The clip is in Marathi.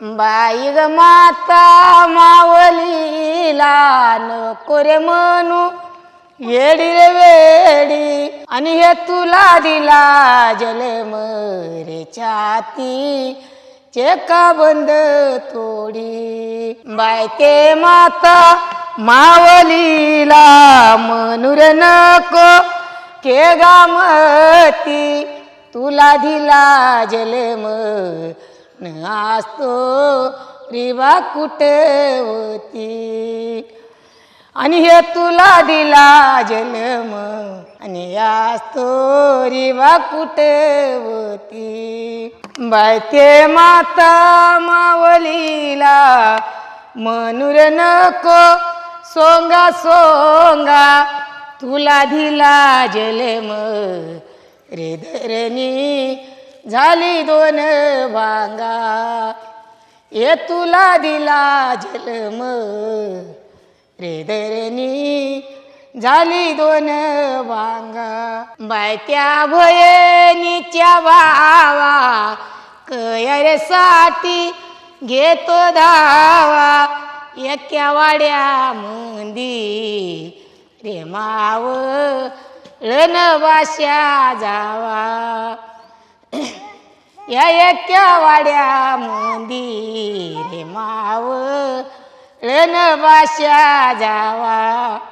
बाई ग माता मावलीला नको रे म्हणू येडी रे वेडी. आणि हे तुला दिला जले रे छाती. चेका बंद तोडी. बाय ते माता मावलीला म्हणू रे नको. के गामती तुला दिला जलम न असतो रिवा कुठे होती? आणि हे तुला दिला जन्म आणि असतो रिवा कुठे होती? बाय ते माता मावलीला मनुर नको सोंगा सोंगा तुला दिला जलम रे धरणी झाली दोन भांगा ये तुला दिला जलम रे दरनी झाली दोन भांगा बायत्या भयनीच्या भावा कयरेसाठी घेतो धावा. एक्या वाड्या मंदी रे माव रणवाश्या जावा. या एका वाड्या मंदी रे माव रेन भाषा जावा.